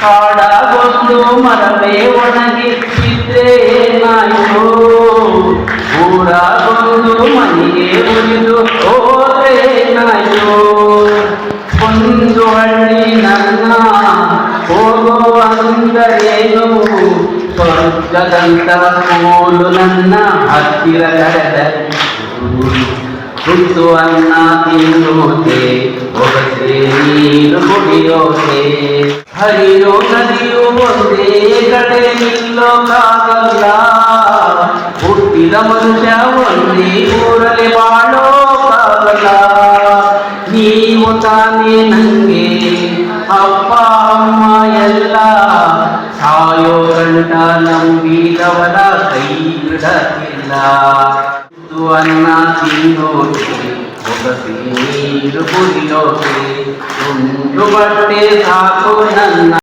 ಕಾಡಾಗೊಂದು ಒಂದು ಮರವೇ ಚಿತ್ರೇನಾಯೋ ಏನಾಯಿತು ಊರ ಮನೆಗೆ ಉಳಿದು ಹೋದ್ರೆ ಒಂದು ಹಳ್ಳಿ ನನ್ನ ಹೋಗೋ ಅಂದರೇನು? ಸ್ವರ್ಗದಂತ ಸ್ಕೂಲು ನನ್ನ ಹತ್ತಿರ ನಡೆದ ತುತ್ತು ಅನ್ನ ತಿನ್ನೋಕೆ ಹೊರತೆ ನೀರು ಕುಡಿಯೋಕೆ ಹರಿಯೋ ನದಿಯು ಒಂದೇ ಕಡೆ ನಿಲ್ಲೋಕಾಗಲ್ಲ ಹುಟ್ಟಿದ ಮನುಷ್ಯ ಒಂದೇ ಊರಲ್ಲಿ ಬಾಳೋಕಾಗಲ್ಲ ನೀವು ತಾನೇ ನಂಗೆ ಅಪ್ಪ ಅಮ್ಮ ಎಲ್ಲ ಸಾಯೋ ಗಂಟ ನಂಬಿದವರ ಕೈ ಬಿಡತಿಲ್ಲ তুয়ান্না